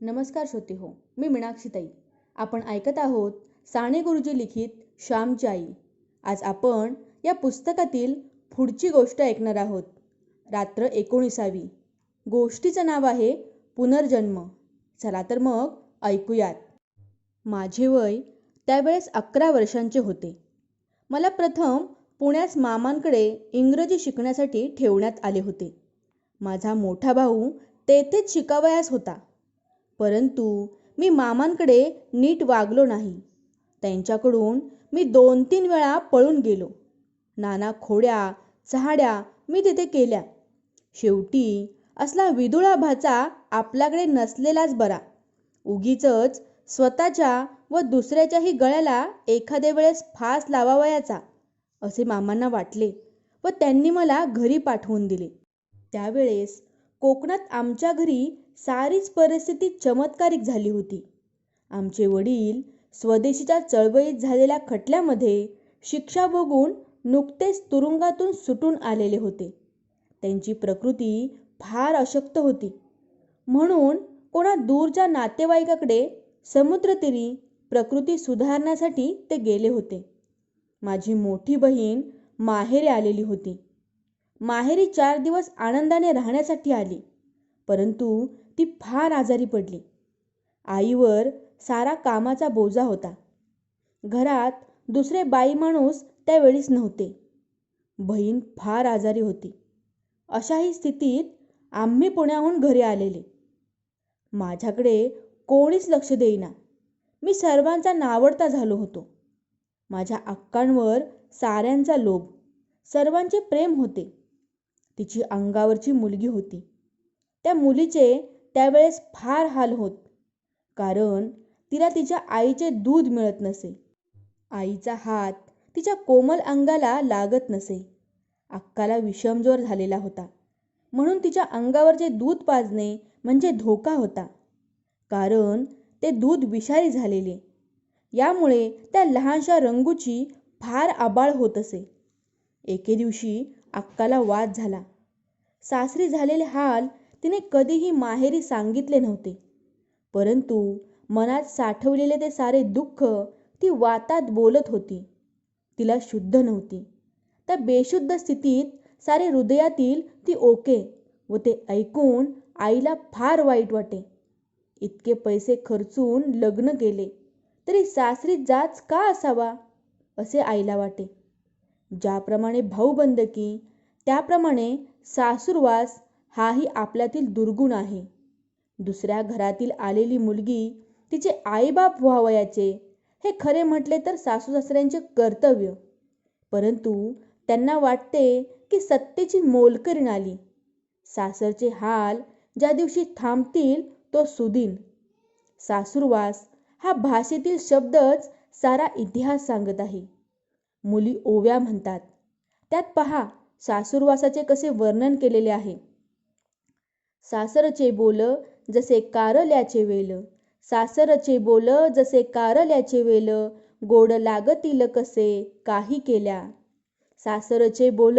नमस्कार श्रोते हो मी मीनाक्षीताई आपण ऐकत आहोत साने गुरुजी लिखित श्यामची आई आज आपण या पुस्तकातील पुढची गोष्ट ऐकणार आहोत. रात्र एकोणीसावी. गोष्टीचं नाव आहे पुनर्जन्म. चला तर मग ऐकूयात. माझे वय त्यावेळेस अकरा वर्षांचे होते. मला प्रथम पुण्यास मामांकडे इंग्रजी शिकण्यासाठी ठेवण्यात आले होते. माझा मोठा भाऊ तेथेच शिकावयास होता. परंतु मी मामांकडे नीट वागलो नाही. त्यांच्याकडून मी दोन तीन वेळा पळून गेलो. नाना खोड्या चहाड्या मी तिथे केल्या. शेवटी असला विदुळा भाचा आपल्याकडे नसलेलाच बरा. उगीच स्वतःच्या व दुसऱ्याच्याही गळ्याला एखाद्या वेळेस फास लावावयाचा असे मामांना वाटले व त्यांनी मला घरी पाठवून दिले. त्यावेळेस कोकणात आमच्या घरी सारीच परिस्थिती चमत्कारिक झाली होती. आमचे वडील स्वदेशीच्या चळवळीत झालेल्या खटल्यामध्ये शिक्षा भोगून नुकतेच तुरुंगातून सुटून आलेले होते. त्यांची प्रकृती फार अशक्त होती. म्हणून कोणा दूरच्या नातेवाईकाकडे समुद्रतीरी प्रकृती सुधारण्यासाठी ते गेले होते. माझी मोठी बहीण माहेरी आलेली होती. माहेरी चार दिवस आनंदाने राहण्यासाठी आली. परंतु ती फार आजारी पडली. आईवर सारा कामाचा बोजा होता. घरात दुसरे बाई माणूस त्यावेळीच नव्हते. बहीण फार आजारी होती. अशाही स्थितीत आम्ही पुण्याहून घरी आलेले. माझ्याकडे कोणीच लक्ष देईना. मी सर्वांचा नावडता झालो होतो. माझ्या अक्कांवर साऱ्यांचा लोभ. सर्वांचे प्रेम होते. तिची अंगावरची मुलगी होती. त्या मुलीचे त्यावेळेस फार हाल होत कारण तिला तिच्या आईचे दूध मिळत नसे. आईचा हात तिच्या कोमल अंगाला लागत नसे. अक्काला विषमजोर झालेला होता. म्हणून तिच्या अंगावरचे दूध पाजणे म्हणजे धोका होता. कारण ते दूध विषारी झालेले. यामुळे त्या लहानशा रंगूची फार आबाळ होत असे. एके दिवशी अक्काला वाद झाला. सासरी झालेले हाल तिने कधीही माहेरी सांगितले नव्हते. परंतु मनात साठवलेले ते सारे दुःख ती वातात बोलत होती. तिला शुद्ध नव्हती. त्या बेशुद्ध स्थितीत सारे हृदयातील ती ओके व ते ऐकून आईला फार वाईट वाटे. इतके पैसे खर्चून लग्न केले तरी सासरी जाच का असावा असे आईला वाटे. ज्याप्रमाणे भाऊबंदकी त्याप्रमाणे सासूरवास हाही आपल्यातील दुर्गुण आहे. दुसऱ्या घरातील आलेली मुलगी तिचे आईबाप व्हावयाचे हे खरे म्हटले तर सासू सासऱ्यांचे कर्तव्य. परंतु त्यांना वाटते की सत्तेची मोलकरीण आली सासरचे हाल ज्या दिवशी थांबतील तो सुदीन. सासूरवास हा भाषेतील शब्दच सारा इतिहास सांगत आहे. मुली ओव्या म्हणतात. त्यात पहा सासूरवासाचे कसे वर्णन केलेले आहे? सासरचे बोल जसे कारल्याचे वेल. सासरचे बोल जसे कारल्याचे वेल. गोड लागतील कसे काही केल्या. सासरचे बोल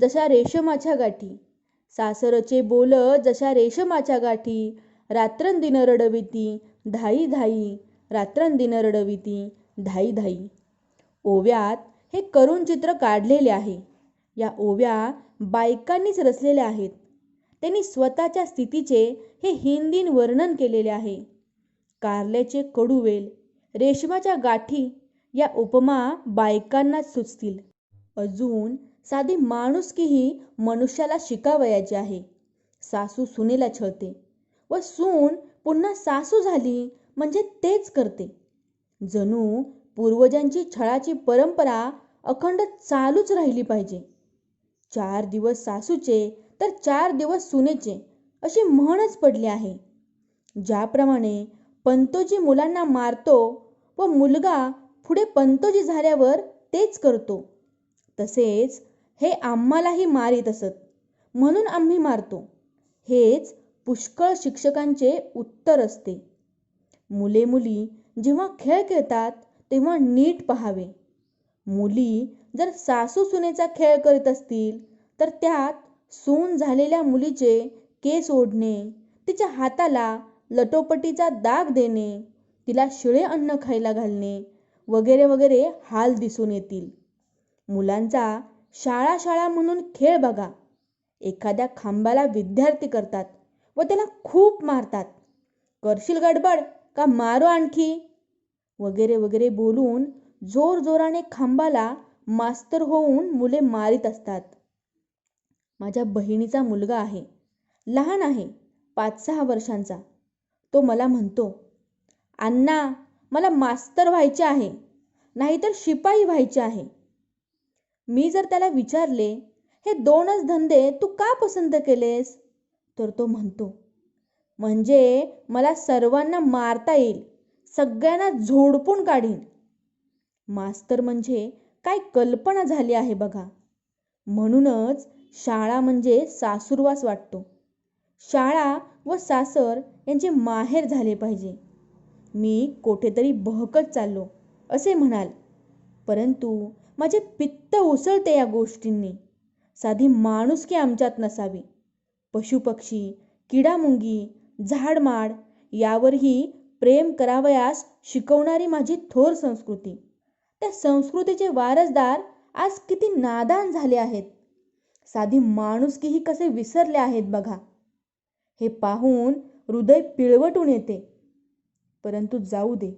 जशा रेशमाच्या गाठी. सासरचे बोल जशा रेशमाच्या गाठी. रात्रंदिन रडविती धाई धाई. रात्रंदिन रडविती धाई धाई. ओव्यात हे करुण चित्र काढलेले आहे. या ओव्या बायकांनीच रचलेल्या आहेत. त्यांनी स्वतःच्या स्थितीचे हे हिंदीन वर्णन केलेले आहे. कारल्याचे कडूवेल रेशमाच्या गाठी या उपमा बायकांनाच सुचतील. अजून साधी माणुसकीही मनुष्याला शिकावयाची आहे. सासू सुनेला छळते व सून पुन्हा सासू झाली म्हणजे तेच करते. जणू पूर्वजांची छळाची परंपरा अखंड चालूच राहिली पाहिजे. चार दिवस सासूचे तर चार दिवस सुनेचे अशी म्हणच पडली आहे. ज्याप्रमाणे पंतोजी मुलांना मारतो व मुलगा पुढे पंतोजी झाल्यावर तेच करतो तसेच हे आम्हालाही मारीत असत म्हणून आम्ही मारतो. हेच पुष्कळ शिक्षकांचे उत्तर असते. मुले मुली जेव्हा खेळ खेळतात तेव्हा नीट पहावे. मुली जर सासू सुनेचा खेळ करीत असतील तर त्यात सून झालेल्या मुलीचे केस ओढणे तिच्या हाताला लटोपटीचा दाग देणे तिला शिळे अन्न खायला घालणे वगैरे वगैरे हाल दिसून येतील. मुलांचा शाळा शाळा म्हणून खेळ बघा. एखाद्या खांबाला विद्यार्थी करतात व त्याला खूप मारतात. करशील गडबड का मारो आणखी? वगैरे वगैरे बोलून जोरजोराने खांबाला मास्तर होऊन मुले मारित असतात. माझ्या बहिणीचा मुलगा आहे. लहान आहे. पाच सहा वर्षांचा. तो मला म्हणतो अण्णा मला मास्तर व्हायचे आहे. नाहीतर शिपाई व्हायचे आहे. मी जर त्याला विचारले हे दोनच धंदे तू का पसंत केलेस? तर तो म्हणतो म्हणजे मला सर्वांना मारता येईल. सगळ्यांना झोडपून काढीन. मास्तर म्हणजे काय कल्पना झाली आहे बघा. म्हणूनच शाळा म्हणजे सासुरवास वाटतो. शाळा व सासर यांचे माहेर झाले पाहिजे. मी कोठेतरी बहकत चाललो असे म्हणाल. परंतु माझे पित्त उसळते या गोष्टींनी. साधी माणुसकी आमच्यात नसावी. पशुपक्षी किडामुंगी झाडमाड यावरही प्रेम करावयास शिकवणारी माझी थोर संस्कृती. त्या संस्कृतीचे वारसदार आज किती नादान झाले आहेत. साधी माणुसकीही कसे विसरले आहेत बघा. हे पाहून हृदय पिळवटून येते. परंतु जाऊ दे.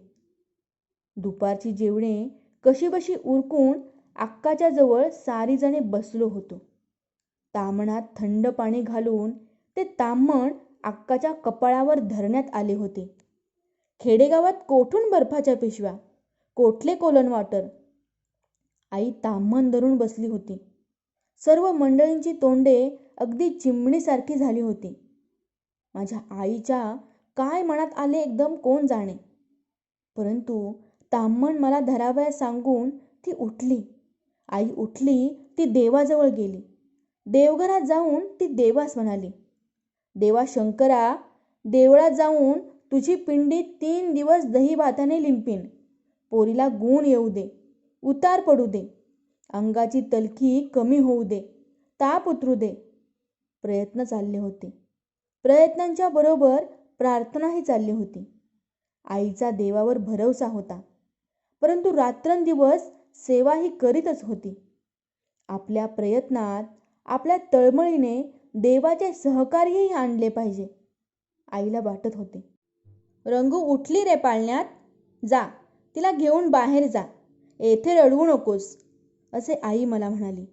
दुपारची जेवणे कशीबशी उरकून अक्काच्या जवळ सारीजणे बसलो होतो. तामणात थंड पाणी घालून ते तामण अक्काच्या कपाळावर धरण्यात आले होते. खेडेगावात कोठून बर्फाच्या पिशव्या? कोठले कोलन वाटर? आई ताम्हण धरून बसली होती. सर्व मंडळींची तोंडे अगदी चिमणीसारखी झाली होती. माझ्या आईच्या काय मनात आले एकदम कोण जाणे? परंतु ताम्हण मला धरावयास सांगून ती उठली. आई उठली ती देवाजवळ गेली. देवघरात जाऊन ती देवास म्हणाली देवा शंकरा देवळात जाऊन तुझी पिंडी तीन दिवस दही भाताने लिंपीन. पोरीला गुण येऊ दे उतार पडू दे अंगाची तलखी कमी होऊ दे ताप उतरू दे. प्रयत्न चालले होते. प्रयत्नांच्या बरोबर प्रार्थनाही चालली होती. आईचा देवावर भरवसा होता. परंतु रात्रंदिवस सेवाही करीतच होती. आपल्या प्रयत्नात आपल्या तळमळीने देवाचे सहकार्यही आणले पाहिजे आईला वाटत होते. रंगू उठली रे पाळण्यात जा. तिला घेऊन बाहेर जा. येथे रडवू नकोस असे आई मला म्हणाली.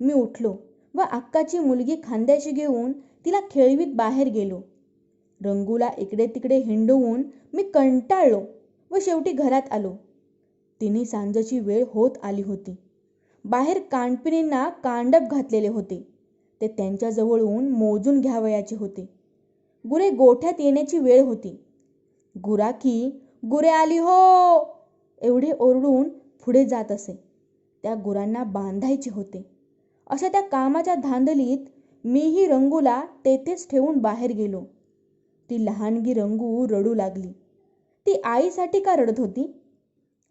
मी उठलो व अक्काची मुलगी खांद्याशी घेऊन तिला खेळवीत बाहेर गेलो. रंगूला इकडे तिकडे हिंडवून मी कंटाळलो व शेवटी घरात आलो. तिन्ही सांजची वेळ होत आली होती. बाहेर कानपिणींना कांडप घातलेले होते. ते त्यांच्याजवळून मोजून घ्यावयाचे होते. गुरे गोठ्यात येण्याची वेळ होती. गुराखी गुरे आली हो! एवढे ओरडून पुढे जात असे. त्या गुरांना बांधायचे होते. अशा त्या कामाच्या धांदलीत मीही रंगूला तेथेच ठेवून बाहेर गेलो. ती लहानगी रंगू रडू लागली. ती आईसाठी का रडत होती?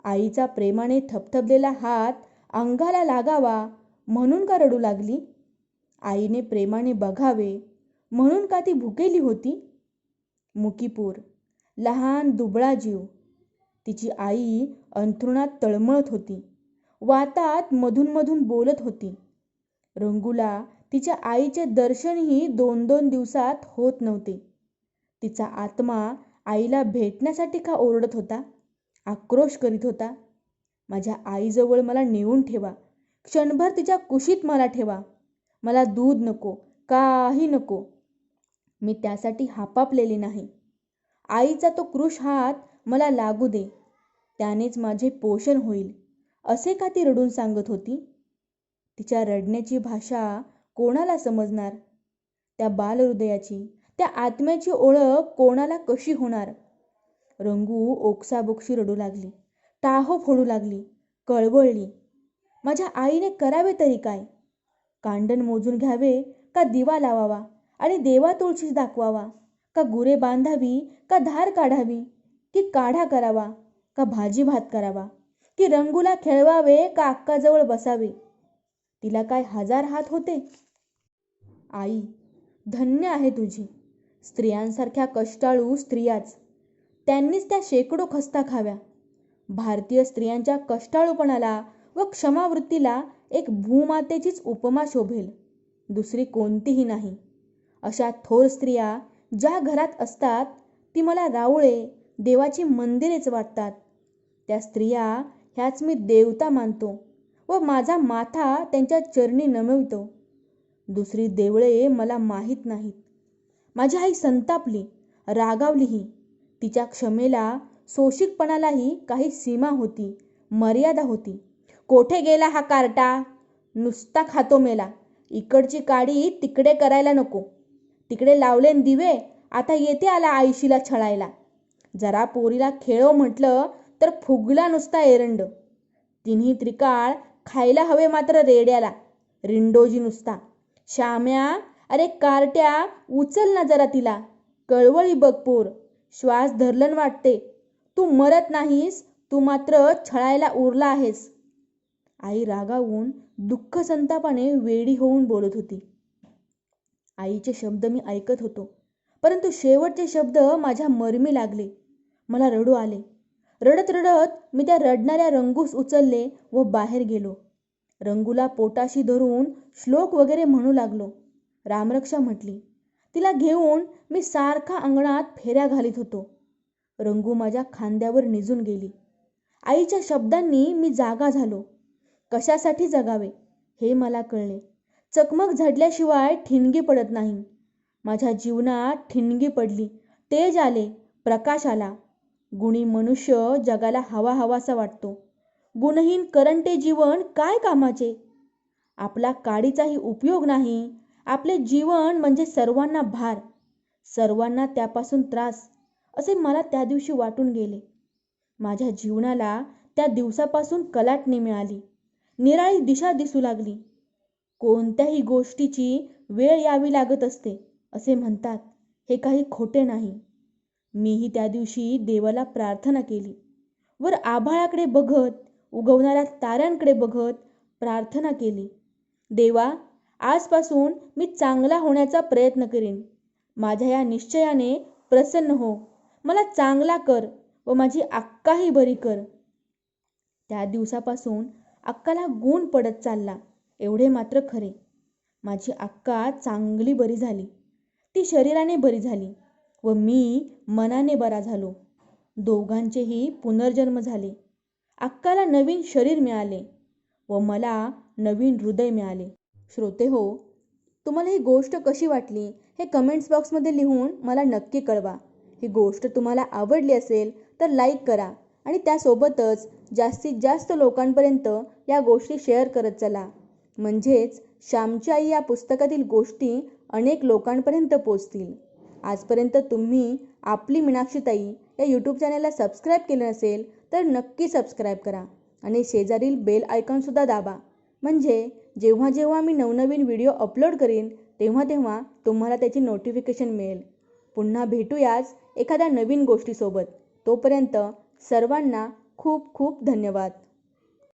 आईचा प्रेमाने थपथपलेला हात अंगाला लागावा म्हणून का रडू लागली? आईने प्रेमाने बघावे म्हणून का ती भुकेली होती? मुकीपूर लहान दुबळा जीव तिची आई अंथरुणात तळमळत होती. वातात मधून मधून बोलत होती. रंगूला तिच्या आईचे दर्शनही दोन दोन दिवसात होत नव्हते. तिचा आत्मा आईला भेटण्यासाठी का ओरडत होता? आक्रोश करीत होता. माझ्या आईजवळ मला नेऊन ठेवा. क्षणभर तिच्या कुशीत मला ठेवा. मला दूध नको काही नको. मी त्यासाठी हापापलेली नाही. आईचा तो कृश हात मला लागू दे. त्यानेच माझे पोषण होईल. असे का ती रडून सांगत होती? तिच्या रडण्याची भाषा कोणाला समजणार? त्या बालहृदयाची त्या आत्म्याची ओळख कोणाला कशी होणार? रंगू ओक्साबोक्शी रडू लागली. टाहो फोडू लागली. कळवळली. माझ्या आईने करावे तरी काय? कांडण मोजून घ्यावे का दिवा लावावा आणि देवा तुळशीस दाखवावा? का गुरे बांधावी? का धार काढावी? की काढा करावा का भाजी भात करावा की रंगूला खेळवावे का अक्काजवळ बसावे? तिला काय हजार हात होते? आई धन्य आहे तुझी. स्त्रियांसारख्या कष्टाळू स्त्रियाच. त्यांनीच त्या शेकडो खस्ता खाव्या. भारतीय स्त्रियांच्या कष्टाळूपणाला व क्षमावृत्तीला एक भूमातेचीच उपमा शोभेल. दुसरी कोणतीही नाही. अशा थोर स्त्रिया ज्या घरात असतात ती मला रावळे देवाची मंदिरेच वाटतात. त्या स्त्रिया ह्याच मी देवता मानतो व माझा माथा त्यांच्या चरणी नमवितो. दुसरी देवळे मला माहीत नाहीत. माझी आई संतापली रागावलीही. तिच्या क्षमेला सोशिकपणालाही काही सीमा होती मर्यादा होती. कोठे गेला हा कार्टा? नुसता खातो मेला. इकडची काडी तिकडे करायला नको. तिकडे लावले दिवे आता येते आला आईशीला छळायला. जरा पोरीला खेळो म्हटलं तर फुगला नुसता एरंड. तिन्ही त्रिकाळ खायला हवे मात्र रेड्याला. रिंडोजी नुसता. श्याम्या अरे कार्ट्या उचल ना जरा तिला. कळवळी बघ पोर. श्वास धरलन वाटते. तू मरत नाहीस तू मात्र छळायला उरला आहेस. आई रागावून दुःख संतापाने वेडी होऊन बोलत होती. आईचे शब्द मी ऐकत होतो. परंतु शेवटचे शब्द माझ्या मरमी लागले. मला रडू आले. रडत रडत मी त्या रडणाऱ्या रंगूस उचलले व बाहेर गेलो. रंगूला पोटाशी धरून श्लोक वगैरे म्हणू लागलो. रामरक्षा म्हटली तिला घेऊन मी सारखा अंगणात फेऱ्या घालीत होतो. रंगू माझ्या खांद्यावर निजून गेली. आईच्या शब्दांनी मी जागा झालो. कशासाठी जगावे हे मला कळले. चकमक झडल्याशिवाय ठिणगी पडत नाही. माझ्या जीवनात ठिणगी पडली. तेज आले प्रकाश आला. गुणी मनुष्य जगाला हवा हवासा वाटतो. गुणहीन करंटे जीवन काय कामाचे? आपला काडीचाही उपयोग नाही. आपले जीवन म्हणजे सर्वांना भार. सर्वांना त्यापासून त्रास असे मला त्या दिवशी वाटून गेले. माझ्या जीवनाला त्या दिवसापासून कलाटणी मिळाली. निराळी दिशा दिसू लागली. कोणत्याही गोष्टीची वेळ यावी लागत असते असे म्हणतात. हे काही खोटे नाही. मीही त्या दिवशी देवाला प्रार्थना केली. वर आभाळाकडे बघत उगवणाऱ्या ताऱ्यांकडे बघत प्रार्थना केली. देवा आजपासून मी चांगला होण्याचा प्रयत्न करीन. माझ्या या निश्चयाने प्रसन्न हो. मला चांगला कर व माझी अक्काही बरी कर. त्या दिवसापासून अक्काला गुण पडत चालला. एवढे मात्र खरे. माझी अक्का चांगली बरी झाली. ती शरीराने बरी झाली. व मी मनाने बरा झालो. दोघांचेही पुनर्जन्म झाले. अक्काला नवीन शरीर मिळाले व मला नवीन हृदय मिळाले. श्रोते हो तुम्हाला ही गोष्ट कशी वाटली हे कमेंट्स बॉक्समध्ये लिहून मला नक्की कळवा. ही गोष्ट तुम्हाला आवडली असेल तर लाईक करा आणि त्यासोबतच जास्तीत जास्त लोकांपर्यंत या गोष्टी शेअर करत चला. म्हणजेच श्यामची आई या पुस्तकातील गोष्टी अनेक लोकांपर्यंत पोचतील. आजपर्यंत तुम्ही आपली मीनाक्षीताई या यूट्यूब चॅनलला सबस्क्राईब केलं नसेल तर नक्की सबस्क्राईब करा. आणि शेजारील बेल आयकॉनसुद्धा दाबा. म्हणजे जेव्हा जेव्हा मी नवनवीन व्हिडिओ अपलोड करीन तेव्हा तेव्हा तुम्हाला त्याची नोटिफिकेशन मिळेल. पुन्हा भेटूयाच एखाद्या नवीन गोष्टीसोबत. तोपर्यंत सर्वांना खूप खूप धन्यवाद.